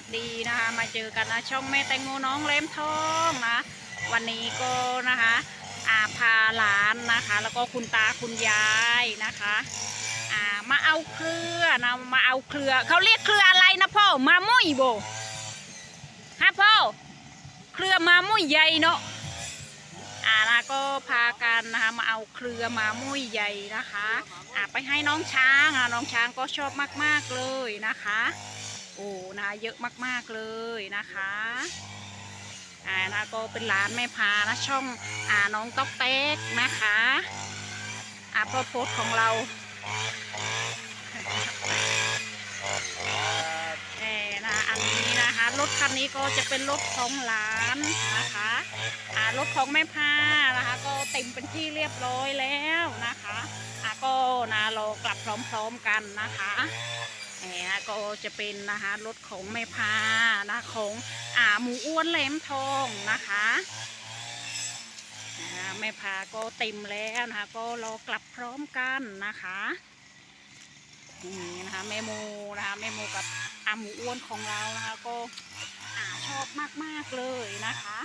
วัสดีนะคะ มาเจอกันนะช่องแม่แตงโมน้องเล้มทองนะ วันนี้ก็นะคะอาพาหลานนะคะ แล้วก็คุณตาคุณยายนะคะอ่ามาเอาเครือนะมาเอาเครือเขาเรียกเครืออะไรนะพ่อมามุยโบฮะพ่อเครือมามุยใหญ่เนาะอ่านะก็พากันนะคะมาเอาเครือมามุยใหญ่นะคะอ่าไปให้น้องช้างอะน้องช้างก็ชอบมากๆเลยนะคะ โอ้นะเยอะมากๆเลยนะคะอ่านะก็เป็นร้านแม่พานะช่องอ่าน้องต๊อกเต๊กนะคะอ่าพอโพสของเราเออนะอันนี้นะคะรถคันนี้ก็จะเป็นรถของหลานนะคะอ่ารถของแม่พานะคะ ก็เต็มเป็นที่เรียบร้อยแล้วนะคะอ่าก็นะเรากลับพร้อมๆกันนะคะ แหมก็จะเป็นนะคะรถของแม่พานะของอ่าหมูอ้วนแหลมทองนะคะอ่าแม่พาก็เต็มแล้วนะคะก็รอกลับพร้อมกันนะคะนี่นะคะแม่โมนะคะแม่โมกับอาหมูอ้วนของเรานะคะก็อาชอบมากๆเลยนะคะ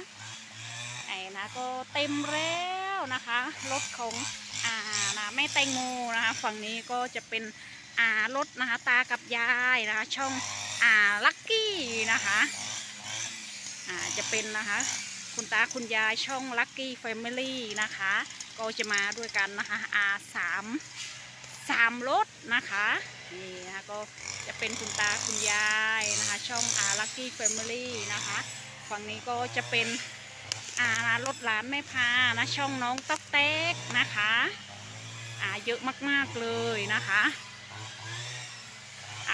ไอ้นะก็เต็มแล้วนะคะรถของอ่านะแม่แตงโมนะคะฝั่งนี้ก็จะเป็น อ่ารถนะคะ ตากับยายนะคะ ช่องอ่าลักกี้นะคะอ่าจะเป็นนะคะ คุณตาคุณยายช่องลักกี้แฟมิลี่นะคะ ก็จะมาด้วยกันนะคะอาสามสามรถนะคะนี่นะคะก็จะเป็นคุณตาคุณยายนะคะ ช่องอาลักกี้แฟมิลี่นะคะฝั่งนี้ก็จะเป็นอ่ารถหลานแม่พานะช่องน้องต๊อกเต๊กนะคะ อ่าเยอะมากๆเลยนะคะ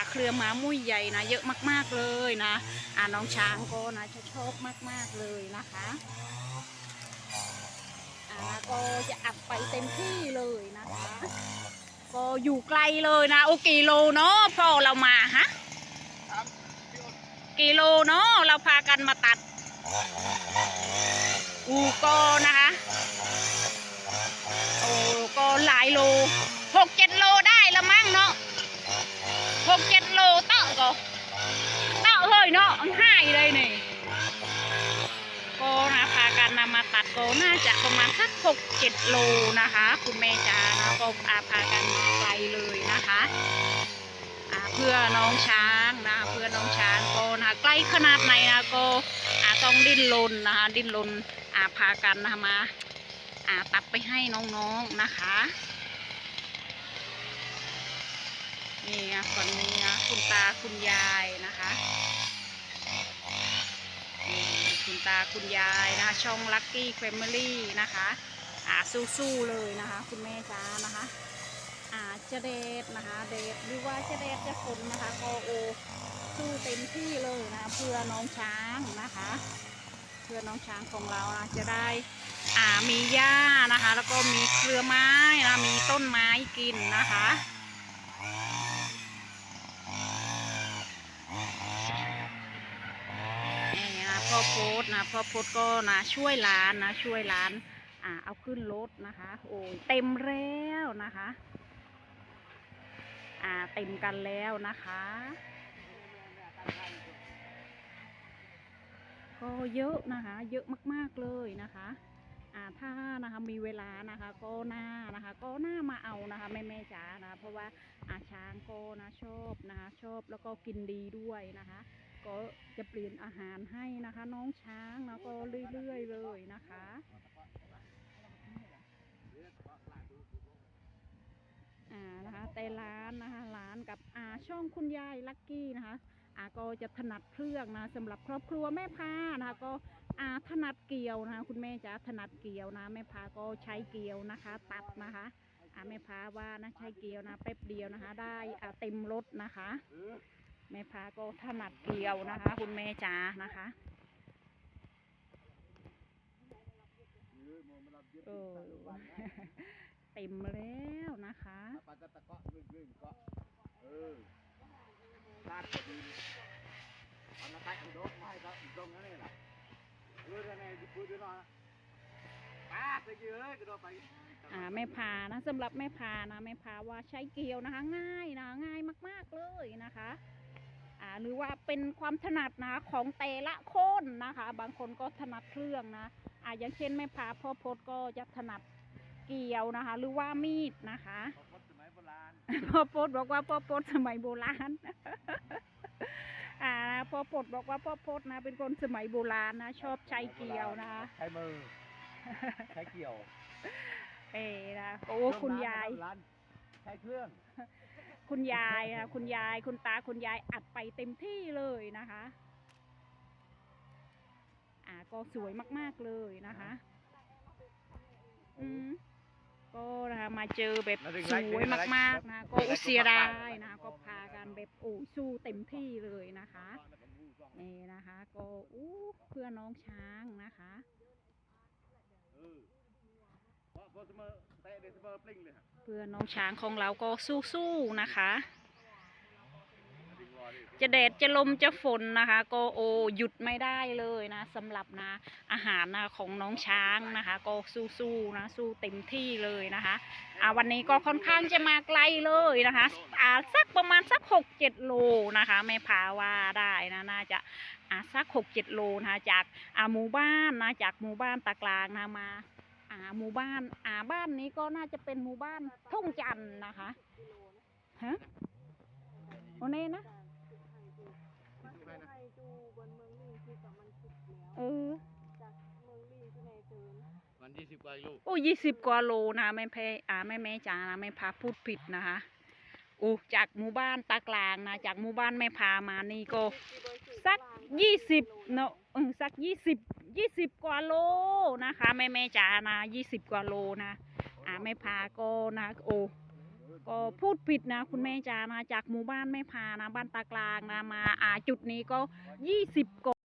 เครือม้ามุ้ยใหญ่นะเยอะมากๆเลยนะอ่าน้องช้างก็นะจะชอบมากๆเลยนะคะอ่าก็จะอัดไปเต็มที่เลยนะคะ ก็อยู่ไกลเลยนะ โอกี่โลเนาะพ่อเรามาฮะกี่โลเนาะเราพากันมาตัด อูก็นะคะโอ้ก็หลายโลหกเจ็ดโลได้ละมั้งเนาะ หกเจ็ดโลเต่าก็เต่าเฮยเนาะห้ายเลยนี่ก็นะพากันนำมาตัดก็น่าจะประมาณสักหกเจ็ดโลนะคะ คุณแม่จ๋านะก็อาพากันมาไกลเลยนะคะเพื่อน้องช้างนะเพื่อน้องช้างก็นะใกล้ขนาดไหนนะก็อาต้องดิ้นรนนะคะดิ้นรนอาพากันนะมาอาตัดไปให้น้องๆนะคะ นี่ไงฝั่งนี้นะคุณตาคุณยายนะคะนี่คุณตาคุณยายนะคะช่องลัคกี้แฟมิลี่นะคะอ่าสู้ๆเลยนะคะ คุณแม่จ้านะคะอ่าจะเดทนะคะ เดทหรือว่าจะเดทจะฝนนะคะก็โอสู้เต็มที่เลยนะเพื่อน้องช้างนะคะเพื่อน้องช้างของเรานะจะได้อ่ามีหญ้านะคะ แล้วก็มีเครือไม้นะมีต้นไม้กินนะคะ นี่นะ พ่อโพส์นะพ่อโพส์ก็นะช่วยร้านนะช่วยร้านอ่าเอาขึ้นรถนะคะ โอ้ยเต็มแล้วนะคะ อ่าเต็มกันแล้วนะคะ ก็เยอะนะคะ เยอะมากๆเลยนะคะอ่าถ้านะคะมีเวลานะคะก็น่านะคะ ก็น่ามาเอานะคะแม่แม่จ๋านะเพราะว่าอาช้างก็นะชอบนะคะชอบแล้วก็กินดีด้วยนะคะ ก็จะเปลี่ยนอาหารให้นะคะ น้องช้างนะก็เรื่อยๆเลยนะคะอ่านะคะแต่ร้านนะคะร้านกับอ่าช่องคุณยายลักกี้นะคะอ่าก็จะถนัดเครื่องนะสำหรับครอบครัวแม่พานะคะก็อ่าถนัดเกี่ยวนะคะคุณแม่จ๋าถนัดเกี่ยวนะแม่พาก็ใช้เกี่ยวนะคะ ตัดนะคะอ่าแม่พาว่านะใช้เกี่ยวนะแป๊บเดียวนะคะ ได้อ่าเต็มรถนะคะ แม่พาก็ถนัดเกี่ยวนะคะ คุณแม่จ๋านะคะเออเต็มแล้วนะคะปลาตะเกาะลื่นลื่นเกาะเออลาดดีเอามาตัดอีกดอกไม้ครับอีกดอกนั่นเลยล่ะเออนั่นไงพูดด้วยนะป้าไปเยอะกระโดดไปอ่าแม่พานะสำหรับแม่พานะแม่พาว่าใช้เกี่ยวนะคะ ง่ายนะง่ายมาก ๆเลยนะคะ หรือว่าเป็นความถนัดนะของแต่ละคนนะคะ บางคนก็ถนัดเครื่องนะอ่าอย่างเช่นแม่พาพ่อพดก็จะถนัดเกี่ยวนะคะ หรือว่ามีดนะคะของคนสมัยโบราณพ่อพดบอกว่าพ่อพดสมัยโบราณอ่าพ่อพดบอกว่าพ่อพดนะ เป็นคนสมัยโบราณนะชอบใช้เกี่ยวนะคะใช้มือใช้เกี่ยวเอ้นะโอ้คุณยายร้านใช้เครื่อง คุณยายนะคุณยายคุณตาคุณยายอัดไปเต็มที่เลยนะคะ อ่าก็สวยมากๆเลยนะคะ อืมก็นะคะมาเจอแบบสวยมากๆนะก็อุยเสียดายนะก็พากันแบบโอ้สู้เต็มที่เลยนะคะนี่นะคะ ก็อู้เพื่อน้องช้างนะคะเออเเพื่อน้องช้างของเราก็สู้ๆนะคะ จะแดดจะลมจะฝนนะคะ ก็โอหยุดไม่ได้เลยนะสำหรับนะอาหารนะของน้องช้างนะคะ ก็สู้ๆนะสู้เต็มที่เลยนะคะอ่าวันนี้ก็ค่อนข้างจะมาไกลเลยนะคะอ่าสักประมาณสักหกเจ็ดโลนะคะแม่พาว่าได้นะน่าจะอ่าสักหกเจ็ดโลนะคะจากอ่าหมู่บ้านนะจากหมู่บ้านตากลางนะมาอ่า หมู่บ้าน อ่าบ้านนี้ก็น่าจะเป็นหมู่บ้านทุ่งจันทร์นะคะฮะโอเน่นะเออวันที่สิบกว่าอยู่โอ้ยี่สิบกว่าโลนะไม่แพ้อ่าไม่แม่จ๋านะไม่พาพูดผิดนะคะโอ้จากหมู่บ้านตากลางนะจากหมู่บ้านแม่พามานี่ก็สักยี่สิบเนาะเออสักยี่สิบ ยี่สิบกว่าโลนะคะแม่แม่จ๋านะยี่สิบกว่าโลนะอ่าแม่พาก็นะโอ้ก็พูดผิดนะคุณแม่จ๋านะจากหมู่บ้านแม่พานะบ้านตากลางนะมาอ่าจุดนี้ก็ยี่สิบกว่า